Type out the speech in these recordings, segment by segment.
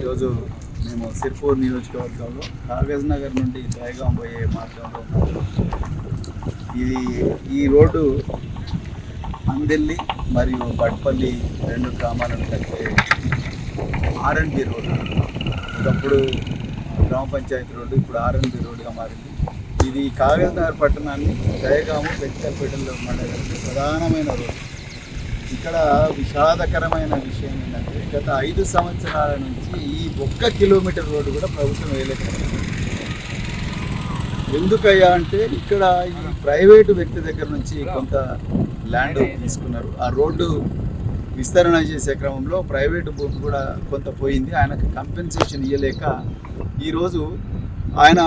ఈరోజు మేము సిర్పూర్ నియోజకవర్గంలో కాగజ్ నగర్ నుండి దయగాం పోయే మార్గంలో ఇది ఈ రోడ్డు అందెల్లి మరియు బట్పల్లి రెండు గ్రామాలను కలిపే ఆర్ఎన్బి రోడ్డు. ఒకప్పుడు గ్రామ పంచాయతీ రోడ్డు ఇప్పుడు ఆర్ఎన్బి రోడ్డుగా మారింది. ఇది కాగజ్ నగర్ పట్టణాన్ని దయగాము పెద్దపేటలో మండలానికి ప్రధానమైన రోడ్డు. ఇక్కడ విషాదకరమైన విషయం ఏంటంటే గత ఐదు సంవత్సరాల నుంచి ఈ ఒక్క కిలోమీటర్ రోడ్డు కూడా ప్రభుత్వం వేయలేకపోయింది. ఎందుకయ్యా అంటే ఇక్కడ ఈ ప్రైవేటు వ్యక్తి దగ్గర నుంచి కొంత ల్యాండ్ తీసుకున్నారు. ఆ రోడ్డు విస్తరణ చేసే క్రమంలో ప్రైవేటు భూమి కూడా కొంత పోయింది. ఆయనకు కంపెన్సేషన్ ఇవ్వలేక ఈరోజు ఆయన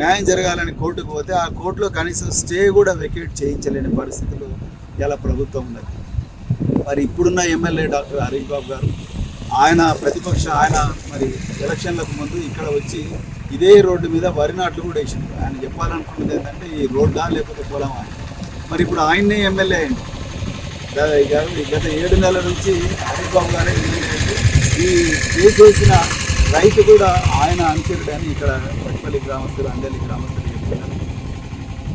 న్యాయం జరగాలని కోర్టుకు పోతే ఆ కోర్టులో కనీసం స్టే కూడా వెకేట్ చేయించలేని పరిస్థితులు ఇలా ప్రభుత్వం ఉన్నది. మరి ఇప్పుడున్న ఎమ్మెల్యే డాక్టర్ హరీష్ బాబు గారు ఆయన ప్రతిపక్ష ఆయన మరి ఎలక్షన్లకు ముందు ఇక్కడ వచ్చి ఇదే రోడ్డు మీద వరి నాట్లు కూడా వేసింది ఆయన చెప్పాలనుకున్నది ఏంటంటే ఈ రోడ్డా లేకపోతే పొలమా అని. మరి ఇప్పుడు ఆయన్నే ఎమ్మెల్యే అయింది గత- గత- ఏడు నెలల నుంచి హరీష్ బాబు గారే ఈ కేసు వచ్చిన రైతు కూడా ఆయన అనుచరుడని ఇక్కడ పట్టిపల్లి గ్రామస్తులు అందరి గ్రామస్తులు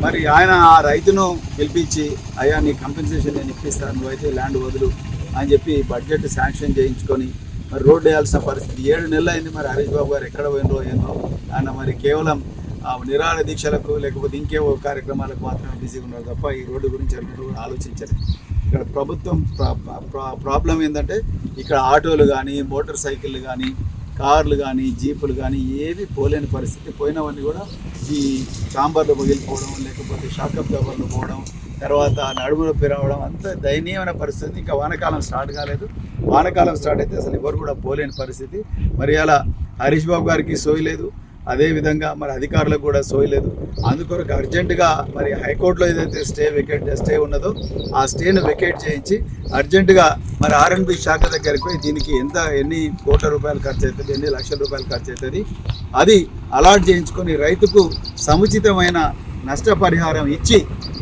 మరి ఆయన ఆ రైతును పిలిపించి అయ్యా నీ కంపెన్సేషన్ నేను ఇప్పిస్తాను నువ్వైతే ల్యాండ్ వదులు అని చెప్పి బడ్జెట్ శాంక్షన్ చేయించుకొని మరి రోడ్డు వేయాల్సిన పరిస్థితి. ఏడు నెలలు అయింది మరి హరీష్ బాబు గారు ఎక్కడ పోయినరో ఏందో ఆయన మరి కేవలం ఆ నిరాహార దీక్షలకు లేకపోతే ఇంకేవో కార్యక్రమాలకు మాత్రమే బిజీగా ఉన్నారు తప్ప ఈ రోడ్డు గురించి ఎన్నడూ కూడా ఇక్కడ ప్రభుత్వం ప్రా- ప్రాబ్లం ఏంటంటే ఇక్కడ ఆటోలు కానీ మోటార్ సైకిళ్ళు కానీ కార్లు కానీ జీపులు కానీ ఏవి పోలేని పరిస్థితి పోయినవన్నీ కూడా ఈ చాంబర్లు పగిలిపోవడం లేకపోతే షాకప్ దెబ్బలు పోవడం తర్వాత నడుములో రావడం అంత దయనీయమైన పరిస్థితి. ఇంకా వానకాలం స్టార్ట్ కాలేదు. వానకాలం స్టార్ట్ అయితే అసలు ఎవరు కూడా పోలేని పరిస్థితి. మరి అలా హరీష్ బాబు గారికి సోయలేదు. అదేవిధంగా మరి అధికారులకు కూడా సోయలేదు అందుకొరకు అర్జెంటుగా మరి హైకోర్టులో ఏదైతే స్టే వెకేట్ స్టే ఉన్నదో ఆ స్టేను వెకేట్ చేయించి అర్జెంటుగా మరి ఆర్ఎన్బి శాఖ దగ్గరికి పోయి దీనికి ఎంత ఎన్ని కోట్ల రూపాయలు ఖర్చు అవుతుంది ఎన్ని లక్షల రూపాయలు ఖర్చు అవుతుంది అది అలాట్ చేయించుకొని రైతుకు సముచితమైన నష్టపరిహారం ఇచ్చి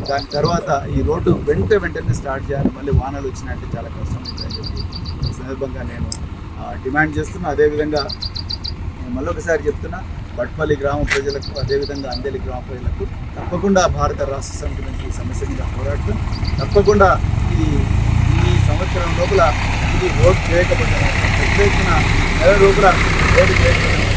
దాని తర్వాత ఈ రోడ్డు వెంట వెంటనే స్టార్ట్ చేయాలి. మళ్ళీ వానలు వచ్చినట్టు చాలా కష్టం చెప్పి ఈ సందర్భంగా నేను డిమాండ్ చేస్తున్నా. అదేవిధంగా నేను మళ్ళొకసారి చెప్తున్నా. భట్పల్లి గ్రామ ప్రజలకు అదేవిధంగా అందేలి గ్రామ ప్రజలకు తప్పకుండా భారత రాష్ట్ర సమితి నుంచి ఈ సమస్య మీద పోరాడుతూ తప్పకుండా ఈ ఈ సంవత్సరం లోపల ఇది రోడ్ చేయకపోతే పెద్ద ఎత్తున నెల లోపల రోడ్డు చేయకపోతే